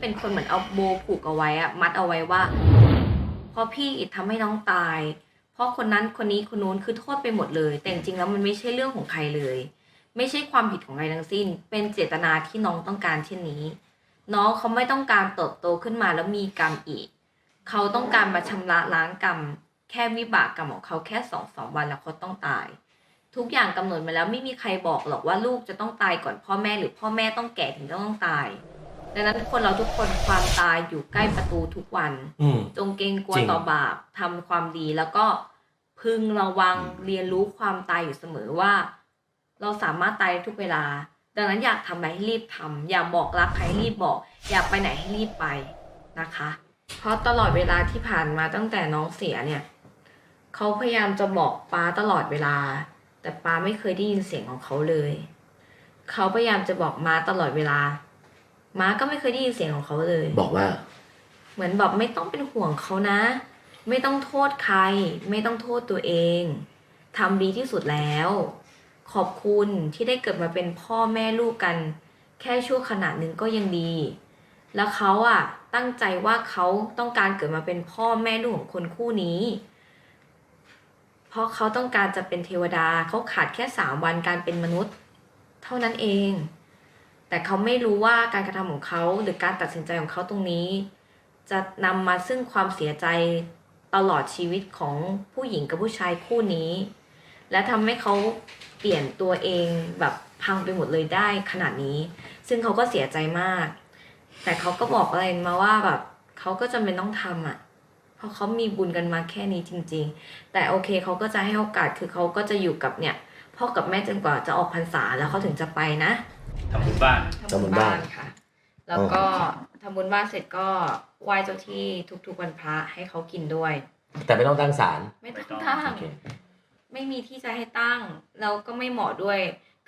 เป็นคนเหมือนเอาโบผูกเอาไว้อะมัดเอาไว้ว่าเพราะพี่อิดทำให้น้องตาย เพราะคนนั้นคนนี้คนนู้นคือโทษไปหมดเลย แต่จริงๆแล้วมันไม่ใช่เรื่องของใครเลย ไม่ใช่ความผิดของใครทั้งสิ้น เป็นเจตนาที่น้องต้องการเช่นนี้ น้องเขาไม่ต้องการเติบโตขึ้นมาแล้วมีกรรมอีก เขาต้องการมาชำระล้างกรรม แค่วิบากกรรมของเขาแค่สองสามวันแล้วเขาต้องตาย ทุกอย่างกำหนดมาแล้วไม่มีใครบอกหรอกว่าลูกจะต้องตายก่อนพ่อแม่หรือพ่อแม่ต้องแก่ถึงจะต้องตาย ดังนั้นคนเราทุกคนความตายอยู่ใกล้ประตูทุกวัน อืม จงเกรงกลัวจริง ต่อบาปทำความดีแล้วก็พึงระวังอืมเรียนรู้ความตายอยู่เสมอว่า เราสามารถตายได้ทุกเวลา ดังนั้นอยากทำอะไรให้รีบทำอยากบอกรักใครให้รีบบอก อยากไปไหนให้รีบไปนะคะ เพราะตลอดเวลาที่ผ่านมาตั้งแต่น้องเสียเนี่ยเขาพยายามจะบอกป้าตลอดเวลา แต่ป้าไม่เคยได้ยินเสียงของเขาเลย เขาพยายามจะบอกม้าตลอดเวลา ม้าก็ไม่เคยได้ยินเสียงของเขาเลย บอกว่า เหมือนแบบไม่ต้องเป็นห่วงเขานะ ไม่ต้องโทษใคร ไม่ต้องโทษตัวเองทำดีที่สุดแล้ว ขอบคุณที่ได้เกิดมาเป็นพ่อแม่ลูกกัน แค่ชั่วขณะหนึ่งก็ยังดี แล้วเขาอะตั้งใจว่าเขาต้องการเกิดมาเป็นพ่อแม่ลูกของคนคู่นี้ เพราะเขาต้องการจะเป็นเทวดาเขาขาดแค่สามวันการเป็นมนุษย์ เท่านั้นเอง แต่เขาไม่รู้ว่าการกระทำของเขาหรือการตัดสินใจของเขาตรงนี้ จะนำมาซึ่งความเสียใจตลอดชีวิตของผู้หญิงกับผู้ชายคู่นี้ และทำให้เขาเปลี่ยนตัวเองแบบพังไปหมดเลยได้ขนาดนี้ ซึ่งเขาก็เสียใจมาก แต่เขาก็บอกอะไรมาว่าแบบเขาก็จำเป็นต้องทำอะ เพราะเขามีบุญกันมาแค่นี้จริง ๆ แต่โอเคเขาก็จะให้โอกาสคือเขาก็จะอยู่กับเนี่ยพ่อกับแม่จนกว่าจะออกพรรษาแล้วเขาถึงจะไปนะ ทำบุญบ้านทำบุญบ้านค่ะ แล้วก็ทำบุญบ้านเสร็จก็ไหว้เจ้าที่ทุกๆวันพระให้เขากินด้วย แต่ไม่ต้องตั้งศาลไม่ต้องไม่ต้องตั้งโอเคไม่มีที่จะให้ตั้ง แล้วก็ไม่เหมาะด้วย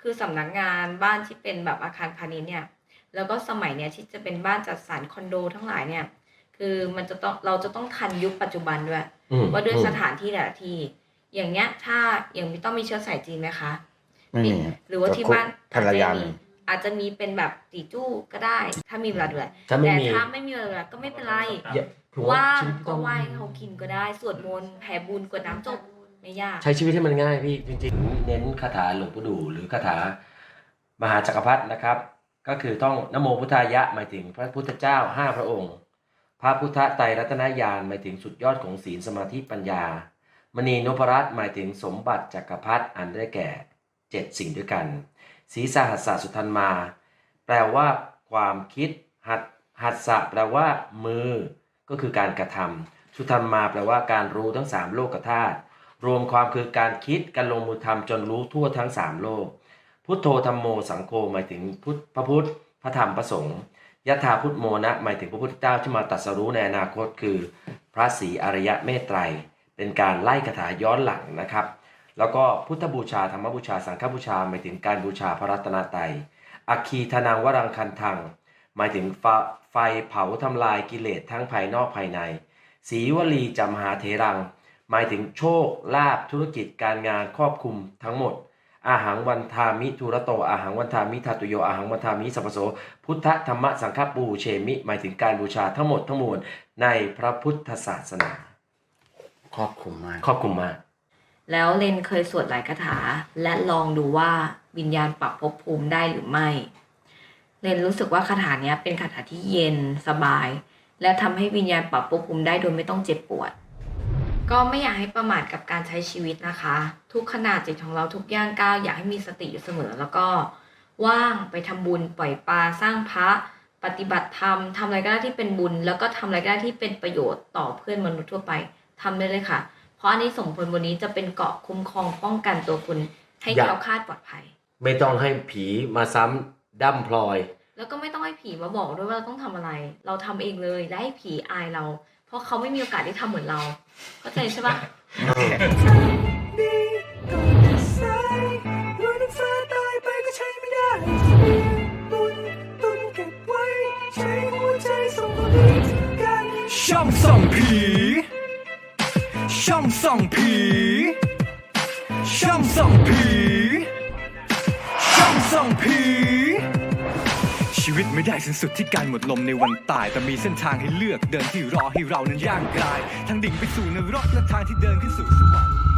คือสำนักงานบ้านที่เป็นแบบอาคารพาณิชย์เนี่ย แล้วก็สมัยเนี้ยที่จะเป็นบ้านจัดสรรคอนโดทั้งหลายเนี่ย คือมันจะต้องเราจะต้องทันยุคปัจจุบันด้วยอืมว่าด้วยอืมสถานที่แต่ละที่ อย่างเนี้ยถ้าอย่างไม่ต้องมีเชื้อสายจีนไหมคะไม่มีหรือว่าที่บ้านภรรยาอาจจะมีมี อาจจะมีเป็นแบบตีจู้ก็ได้ ถ้ามีเวลาดูแลถ้าไม่แต่มีถ้าไม่มีเวลาก็ไม่เป็นไร อย่าถือว่างชีวิตก็ต้องไหว้ให้เขากินก็ได้ สวดมนต์แผ่บุญกรวดน้ำจบไม่ยาก ใช้ชีวิตให้มันง่ายพี่จริงๆ เน้นคาถาหลวงปู่ดูหรือคาถามหาจักรพรรดินะครับ ก็คือต้องนโมพุทธายะหมายถึงพระพุทธเจ้าห้าพระองค์ พระพุทธไตรรัตนญาณหมายถึงสุดยอดของศีลสมาธิปัญญา มณีนพรัตน์หมายถึงสมบัติจักรพรรดิอันได้แก่ เจ็ดสิ่งด้วยกันศีสหัสสะสุทันมา แปลว่า ความคิด หัดหัสสะแปลว่า มือ ก็คือการกระทำสุทันมาแปลว่าการรู้ทั้งสามโลกธาตุรวมความคือการคิดการลงมือทำจนรู้ทั่วทั้งสามโลก พุทโธธรรมโมสังโฆหมายถึงพุทธพระพุทธ พระธรรมพระสงฆ์ยะถาพุทธโมนะหมายถึงพระพุทธเจ้าที่มาตรัสรู้ในอนาคตคือ พระศรีอริยะเมตไตร เป็นการไล่คาถาย้อนหลังนะครับ แล้วก็พุทธบูชาธรรมบูชาสังฆบูชาหมายถึงการบูชาพระรัตนตรัยอัคคีธนังวรังคันทังหมายถึงไฟไฟเผาทำลายกิเลสทั้งภายนอกภายใน สีวลีจำหาเทรัง หมายถึงโชคลาภธุรกิจการงานครอบคลุมทั้งหมดอาหังวันทามิทุระโตอาหังวันทามิทาตุโยอาหังวันทามิสัพพโส พุทธธรรมสังฆปูเชมิ หมายถึงการบูชาทั้งหมดทั้งมวลในพระพุทธศาสนา ครอบคลุมมาก ครอบคลุมมาก แล้วเลนเคยสวดหลายคาถา และลองดูว่าวิญญาณปรับภพภูมิได้หรือไม่ เลนรู้สึกว่าคาถาเนี้ยเป็นคาถาที่เย็นสบาย และทำให้วิญญาณปรับภพภูมิได้โดยไม่ต้องเจ็บปวด ก็ไม่อยากให้ประมาทกับการใช้ชีวิตนะคะ ทุกขนาดจิตของเราทุกย่างก้าวอยากให้มีสติอยู่เสมอ แล้วก็ว่างไปทำบุญปล่อยปลาสร้างพระปฏิบัติธรรมทำอะไรก็ได้ที่เป็นบุญ แล้วก็ทำอะไรก็ได้ที่เป็นประโยชน์ต่อเพื่อนมนุษย์ทั่วไปทำได้เลยค่ะ ราะอันนี้ส่งผลบนนี้จะเป็นเกราะคุ้มครองป้องกันตัวคุณให้อย่าแคล้วคลาดปลอดภัย ไม่ต้องให้ผีมาซ้ำดั้มพลอย แล้วก็ไม่ต้องให้ผีมาบอกด้วยว่าเราต้องทำอะไร เราทำเองเลยและให้ผีอายเรา เพราะเขาไม่มีโอกาสได้ทำเหมือนเราเข้าใจใช่ปะช่องส่องผี ช่องส่องผี ช่องส่องผี ช่องส่องผี ชีวิตไม่ได้สิ้นสุดที่การหมดลมในวันตาย แต่มีเส้นทางให้เลือกเดินที่รอให้เรานั้นย่างกลายทางดิ่งไปสู่นรกและทางที่เดินขึ้นสู่สวรรค์